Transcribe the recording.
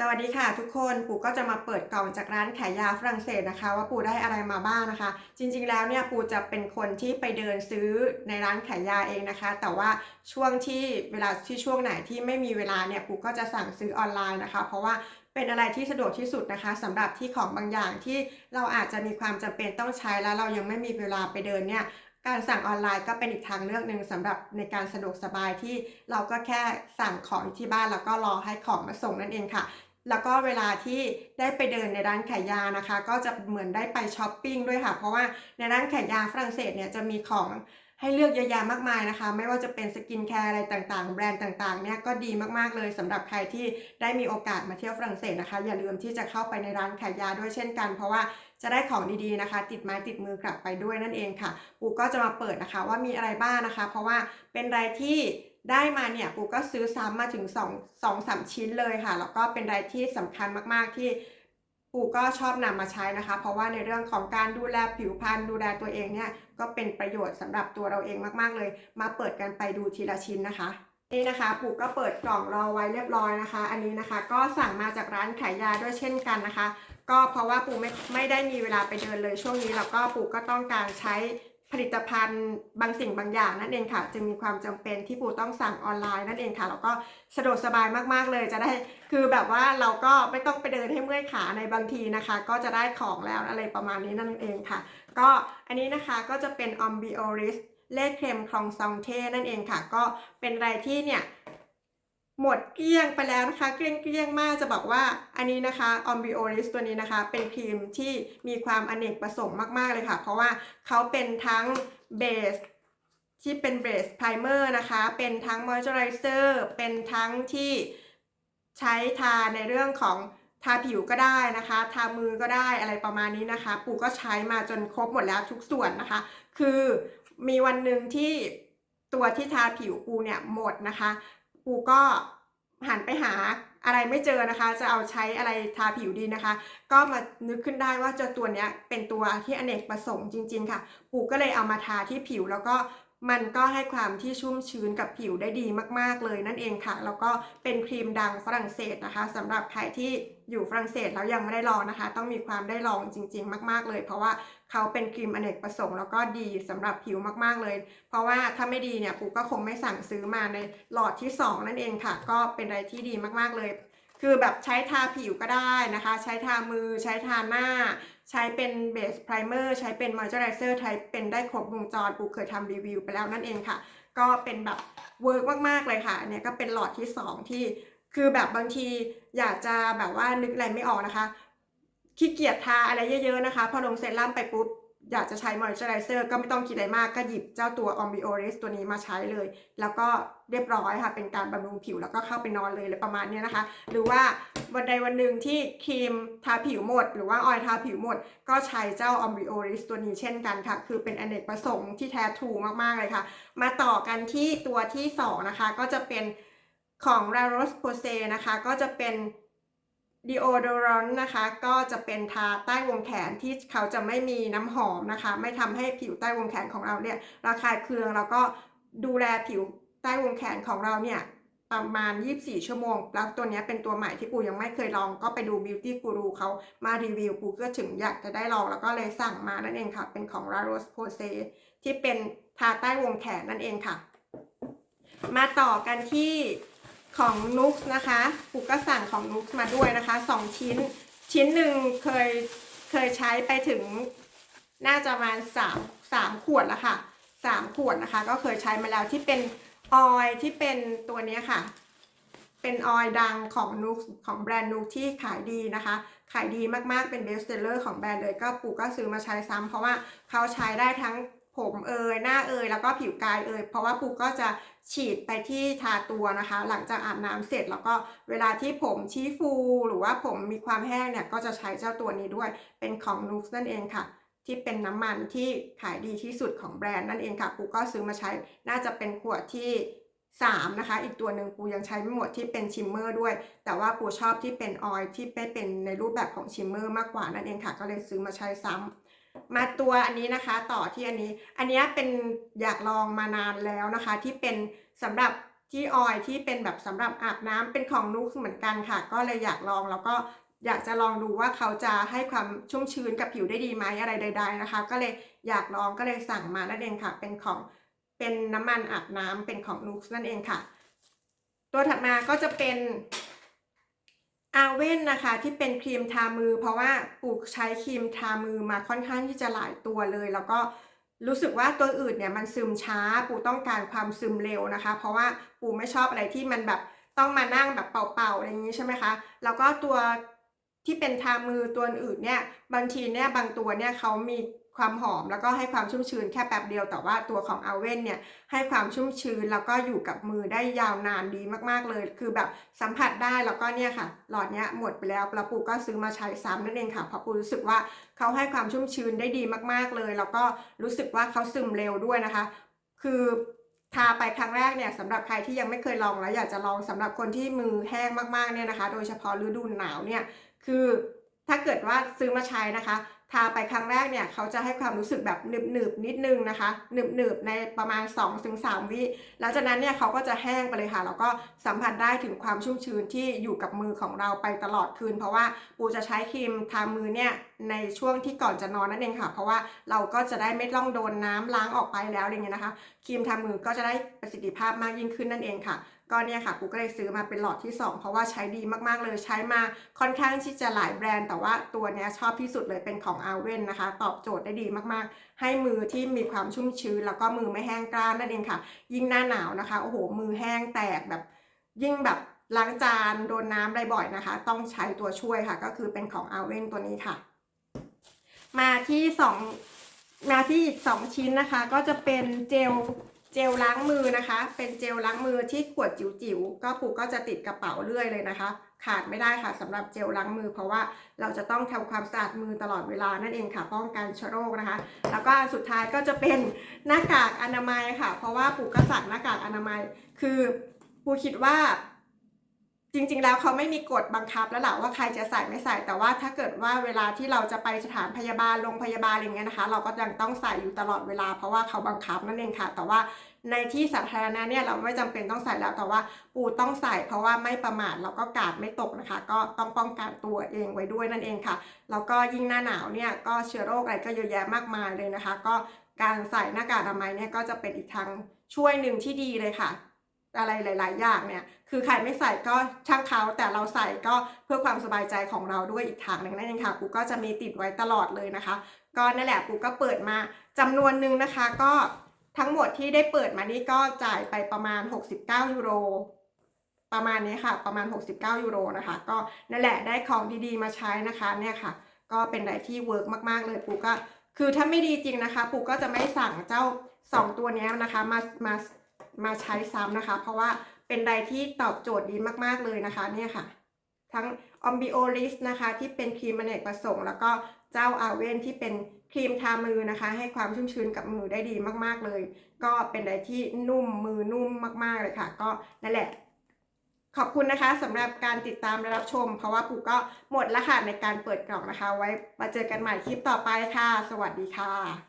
สวัสดีค่ะทุกคนปู่ก็จะมาเปิดกล่องจากร้านขายยาฝรั่งเศสนะคะ ว่าปู่ได้อะไรมาบ้างนะคะ จริงๆแล้วเนี่ยปู่จะเป็นคนที่ไปเดินซื้อในร้านขายยาเองนะคะ แต่ว่าช่วงที่เวลาที่ช่วงไหนที่ไม่มีเวลาเนี่ยปู่ก็จะสั่งซื้อออนไลน์นะคะ เพราะว่าเป็นอะไรที่สะดวกที่สุดนะคะสำหรับที่ของบางอย่างที่เราอาจจะมีความจำเป็นต้องใช้แล้วเรายังไม่มีเวลาไปเดินเนี่ยการสั่งออนไลน์ก็เป็นอีกทางเลือกหนึ่งสำหรับในการสะดวกสบายที่เราก็แค่สั่งของที่บ้านแล้วก็รอให้ของมาส่งนั่นเองค่ะ แล้วก็เวลาที่ได้ไปเดินในร้านขายยานะคะ ก็จะเหมือนได้ไปช้อปปิ้งด้วยค่ะ เพราะว่าในร้านขายยาฝรั่งเศสเนี่ยจะมีของให้เลือกเยอะแยะมากมายนะคะ ไม่ว่าจะเป็นสกินแคร์อะไรต่างๆ แบรนด์ต่างๆเนี่ยก็ดีมากๆเลยสำหรับใครที่ได้มีโอกาสมาเที่ยวฝรั่งเศสนะคะ อย่าลืมที่จะเข้าไปในร้านขายยาด้วยเช่นกัน เพราะว่าจะได้ของดีๆนะคะ ติดไม้ติดมือกลับไปด้วยนั่นเองค่ะ ปูก็จะมาเปิดนะคะว่ามีอะไรบ้างนะคะ เพราะว่าเป็นอะไรที่ ได้มาเนี่ยปูก็ซื้อซ้ำมาถึง2 2 3ชิ้นเลยค่ะ แล้วก็เป็นอะไรที่สำคัญมากๆที่ปูก็ชอบนำมาใช้นะคะ เพราะว่าในเรื่องของการดูแลผิวพรรณดูแลตัวเองเนี่ยก็เป็นประโยชน์สำหรับตัวเราเองมากๆเลย มาเปิดกันไปดูทีละชิ้นนะคะนี่นะคะปูก็เปิดกล่องรอไว้เรียบร้อยนะคะ อันนี้นะคะก็สั่งมาจากร้านขายยาด้วยเช่นกันนะคะ ก็เพราะว่าปูไม่ไม่ได้มีเวลาไปเดินเลยช่วงนี้แล้วก็ปูก็ต้องการใช้ ผลิตภัณฑ์บางสิ่งบางอย่างนั่นเองค่ะ จึงมีความจำเป็นที่ปูต้องสั่งออนไลน์นั่นเองค่ะแล้วก็สะดวกสบายมากๆเลยจะได้คือแบบว่าเราก็ไม่ต้องไปเดินให้เมื่อยขาในบางทีนะคะ ก็จะได้ของแล้วอะไรประมาณนี้นั่นเองค่ะ ก็อันนี้นะคะก็จะเป็น o m b i o r i s เลขเคมคลองซองเทนั่นเองค่ะ ก็เป็นอะไรที่เนี่ย หมดเกลี้ยงไปแล้วนะคะเกลี้ยงเกลี้ยงมากจะบอกว่าอันนี้นะคะ o m b i o r i s ตัวนี้นะคะ เป็นครีมที่มีความอเนกประสงค์มากๆเลยค่ะ เพราะว่าเขาเป็นทั้งเบสที่เป็นเบสไพรเมอร์นะคะ เป็นทั้งมอยเจอไรเซอร์เป็นทั้งที่ใช้ทาในเรื่องของทาผิวก็ได้นะคะ ทามือก็ได้อะไรประมาณนี้นะคะ ปู่ก็ใช้มาจนครบหมดแล้วทุกส่วนนะคะ คือมีวันหนึ่งที่ตัวที่ทาผิวปูเนี่ยหมดนะคะ ปูก็ หันไปหาอะไรไม่เจอนะคะ จะเอาใช้อะไรทาผิวดีนะคะ ก็มานึกขึ้นได้ว่าเจอตัวเนี้ยเป็นตัวที่อเนกประสงค์จริง ๆ ค่ะ ปู่ก็เลยเอามาทาที่ผิวแล้วก็ มันก็ให้ความที่ชุ่มชื้นกับผิวได้ดีมาก ๆ เลยนั่นเองค่ะ แล้วก็เป็นครีมดังฝรั่งเศสนะคะสำหรับใครที่อยู่ฝรั่งเศสแล้วยังไม่ได้ลองนะคะ ต้องมีความได้ลองจริง ๆ มาก ๆ เลย เพราะว่าเขาเป็นครีมอเนกประสงค์แล้วก็ดีสำหรับผิวมากๆเลย เพราะว่าถ้าไม่ดีเนี่ยปูก็คงไม่สั่งซื้อมาในหลอดที่ 2 นั่นเองค่ะ ก็เป็นอะไรที่ดีมากๆเลย คือแบบใช้ทาผิวก็ได้นะคะ ใช้ทามือ ใช้ทาหน้า ใช้เป็นเบสไพรเมอร์ใช้เป็นมอยเจอไรเซอร์ใช้เป็นได้ครบวงจรปูเคยทำรีวิวไปแล้วนั่นเองค่ะ ก็เป็นแบบเวิร์กมากๆเลยค่ะอันเนี่ยก็เป็นหลอดที่ 2 ที่คือแบบบางทีอยากจะแบบว่านึกอะไรไม่ออกนะคะขี้เกียจทาอะไรเยอะๆนะคะ พอลงเซรั่มไปปุ๊บ อยากจะใช้มอยเจอไรเซอร์ก็ไม่ต้องคิดอะไรมากก็หยิบเจ้าตัว o m b i o r i s ตัวนี้มาใช้เลย แล้วก็เรียบร้อยค่ะ เป็นการบำรุงผิวแล้วก็เข้าไปนอนเลยเลยประมาณนี้นะคะ หรือว่าวันใดวันหนึ่งที่ครีมทาผิวหมด หรือว่าออยล์ทาผิวหมด ก็ใช้เจ้า o m b i o r i s ตัวนี้เช่นกันค่ะ คือเป็นอเนกประสงค์ที่แท้ทูมากๆเลยค่ะ มาต่อกันที่ตัวที่สองนะคะ ก็จะเป็นของ La Roche Posay นะคะ ก็จะเป็น deodorant นะคะก็จะเป็นทาใต้วงแขนที่เขาจะไม่มีน้ำหอมนะคะ ไม่ทำให้ผิวใต้วงแขนของเราเนี่ยระคายเคืองแล้วก็ดูแลผิวใต้วงแขนของเราเนี่ยประมาณ 24 ชั่วโมง แล้วตัวนี้เป็นตัวใหม่ที่ปูยังไม่เคยลอง ก็ไปดู Beauty Guru เขามารีวิว ปูก็ถึงอยากจะได้ลอง แล้วก็เลยสั่งมานั่นเองค่ะ เป็นของ La Roche Posay ที่เป็นทาใต้วงแขนนั่นเองค่ะ มาต่อกันที่ ของนุกนะคะปูก็สั่งของนุกมาด้วยนะคะสองชิ้น ชิ้นหนึ่งเคยเคยใช้ไปถึงน่าจะประมาณสามสามขวดแล้วค่ะสามขวดนะคะ ก็เคยใช้มาแล้วที่เป็นออยที่เป็นตัวนี้ค่ะ เป็นออยดังของนุกของแบรนด์นุกที่ขายดีนะคะ ขายดีมากๆเป็นเบสเซลเลอร์ของแบรนด์เลยก็ปู่ก็ซื้อมาใช้ซ้ำเพราะว่าเขาใช้ได้ทั้ง ผมเอยหน้าเอยแล้วก็ผิวกายเอยเพราะว่าปู่ก็จะฉีดไปที่ทาตัวนะคะ หลังจากอาบน้ำเสร็จแล้วก็เวลาที่ผมชี้ฟูหรือว่าผมมีความแห้งเนี่ยก็จะใช้เจ้าตัวนี้ด้วยเป็นของนุกนั่นเองค่ะ ที่เป็นน้ำมันที่ขายดีที่สุดของแบรนด์นั่นเองค่ะปูก็ซื้อมาใช้น่าจะเป็นขวดที่3นะคะ อีกตัวหนึ่งปูยังใช้ไม่หมดที่เป็นชิมเมอร์ด้วย แต่ว่าปูชอบที่เป็นออยล์ที่เป็นในรูปแบบของชิมเมอร์มากกว่านั่นเองค่ะ ก็เลยซื้อมาใช้ซ้ำ มาตัวอันนี้นะคะต่อที่อันนี้ อันนี้เป็นอยากลองมานานแล้วนะคะ ที่เป็นสำหรับที่ออยที่เป็นแบบสำหรับอาบน้ำเป็นของนุกเหมือนกันค่ะ ก็เลยอยากลองแล้วก็อยากจะลองดูว่าเขาจะให้ความชุ่มชื้นกับผิวได้ดีไหมอะไรใด ๆนะคะ ก็เลยอยากลองก็เลยสั่งมานั่นเองค่ะ เป็นของเป็นน้ำมันอาบน้ำเป็นของนุกนั่นเองค่ะ ตัวถัดมาก็จะเป็น อาเว่นนะคะที่เป็นครีมทามือ เพราะว่าปูใช้ครีมทามือมาค่อนข้างที่จะหลายตัวเลย แล้วก็รู้สึกว่าตัวอื่นเนี่ยมันซึมช้า ปูต้องการความซึมเร็วนะคะ เพราะว่าปูไม่ชอบอะไรที่มันแบบต้องมานั่งแบบเป่าๆอะไรอย่างนี้ใช่ไหมคะแล้วก็ตัวที่เป็นทามือตัวอื่นเนี่ยบางทีเนี่ยบางตัวเนี่ยเขามี ความหอมแล้วก็ให้ความชุ่มชื้นแค่แป๊บเดียว แต่ว่าตัวของอาเว่นเนี่ยให้ความชุ่มชื้นแล้วก็อยู่กับมือได้ยาวนานดีมากๆเลย คือแบบสัมผัสได้แล้วก็เนี่ยค่ะ หลอดเนี้ยหมดไปแล้วแล้วปูก็ซื้อมาใช้ซ้ำนั่นเองค่ะเพราะปูรู้สึกว่าเขาให้ความชุ่มชื้นได้ดีมากๆเลย แล้วก็รู้สึกว่าเขาซึมเร็วด้วยนะคะ คือทาไปครั้งแรกเนี่ยสำหรับใครที่ยังไม่เคยลองแล้วอยากจะลองสำหรับคนที่มือแห้งมากๆเนี่ยนะคะ โดยเฉพาะฤดูหนาวเนี่ยคือถ้าเกิดว่าซื้อมาใช้นะคะ ทาไปครั้งแรกเนี่ยเขาจะให้ความรู้สึกแบบหนึบหนึบๆนิดนึงนะคะหนึบหนึบๆในประมาณ 2-3 วิหลังจากนั้นเนี่ยเขาก็จะแห้งไปเลยค่ะแล้วก็สัมผัสได้ถึงความชุ่มชื้นที่อยู่กับมือของเราไปตลอดคืน เพราะว่าปูจะใช้ครีมทามือเนี่ยในช่วงที่ก่อนจะนอนนั่นเองค่ะ เพราะว่าเราก็จะได้ไม่ต้องโดนน้ำล้างออกไปแล้วอะไรเงี้ยนะคะครีมทามือก็จะได้ประสิทธิภาพมากยิ่งขึ้นนั่นเองค่ะ ก็เนี่ยค่ะกูก็เลยซื้อมาเป็นหลอดที่ 2 เพราะว่าใช้ดีมากๆเลยใช้มาค่อนข้างที่จะหลายแบรนด์ แต่ว่าตัวเนี้ยชอบที่สุดเลยเป็นของอาเว่นนะคะ ตอบโจทย์ได้ดีมากๆ ให้มือที่มีความชุ่มชื้น แล้วก็มือไม่แห้งกร้านนั่นเองค่ะ ยิ่งหน้าหนาวนะคะโอ้โหมือแห้งแตกแบบ ยิ่งแบบล้างจานโดนน้ำได้บ่อยนะคะ ต้องใช้ตัวช่วยค่ะ ก็คือเป็นของอาเว่นตัวนี้ค่ะ มาที่สองมาที่อีกสองชิ้นนะคะ ก็จะเป็นเจล เจลล้างมือนะคะ เป็นเจลล้างมือที่ขวดจิ๋วๆก็ปูก็จะติดกระเป๋าเรื่อยเลยนะคะ ขาดไม่ได้ค่ะสำหรับเจลล้างมือ เพราะว่าเราจะต้องทำความสะอาดมือตลอดเวลานั่นเองค่ะป้องกันเชื้อโรคนะคะ แล้วก็สุดท้ายก็จะเป็นหน้ากากอนามัยค่ะ เพราะว่าปูก็สั่งหน้ากากอนามัย คือปูคิดว่า จริงๆ แล้วเขาไม่มีกฎบังคับแล้วแหละว่าใครจะใส่ไม่ใส่ แต่ว่าถ้าเกิดว่าเวลาที่เราจะไปสถานพยาบาลโรงพยาบาลอะไรเงี้ยนะคะ เราก็ยังต้องใส่อยู่ตลอดเวลาเพราะว่าเขาบังคับนั่นเองค่ะ แต่ว่าในที่สาธารณะเนี่ยเราไม่จำเป็นต้องใส่แล้วแต่ว่าปูต้องใส่ เพราะว่าไม่ประมาทแล้วก็กาดไม่ตกนะคะ ก็ต้องป้องกันตัวเองไว้ด้วยนั่นเองค่ะแล้วก็ยิ่งหน้าหนาวเนี่ยก็เชื้อโรคอะไรก็เยอะแยะมากมายเลยนะคะ ก็การใส่หน้ากากอนามัยเนี่ยก็จะเป็นอีกทางช่วยหนึ่งที่ดีเลยค่ะ อะไรหลาย ๆ อย่างเนี่ย คือใครไม่ใส่ก็ช่างเขาแต่เราใส่ก็เพื่อความสบายใจของเราด้วยอีกทางหนึ่งนั่นเองค่ะกูก็จะมีติดไว้ตลอดเลยนะคะ ก็นั่นแหละกูก็เปิดมาจำนวนนึงนะคะ ก็ทั้งหมดที่ได้เปิดมานี่ก็จ่ายไปประมาณ 69ยูโรประมาณนี้ค่ะ ประมาณ 69ยูโรนะคะ ก็นั่นแหละได้ของดีๆมาใช้นะคะเนี่ยค่ะ ก็เป็นอะไรที่เวิร์กมากๆเลยปูก็คือถ้าไม่ดีจริงนะคะ ปูก็จะไม่สั่งเจ้า 2 ตัวนี้นะคะ มามา มาใช้ซ้ำนะคะ เพราะว่าเป็นใดที่ตอบโจทย์ดีมากๆเลยนะคะเนี่ยค่ะ ทั้งออมบิโอลิสนะคะที่เป็นครีมอเนกประสงค์ แล้วก็เจ้าอาเวนที่เป็นครีมทามือนะคะ ให้ความชุ่มชื้นกับมือได้ดีมากๆเลย ก็เป็นอะไรที่นุ่มมือนุ่มมากๆเลยค่ะ ก็นั่นแหละขอบคุณนะคะสำหรับการติดตามและรับชม เพราะว่าปูก็หมดแล้วค่ะในการเปิดกล่องนะคะ ไว้มาเจอกันใหม่คลิปต่อไปค่ะ สวัสดีค่ะ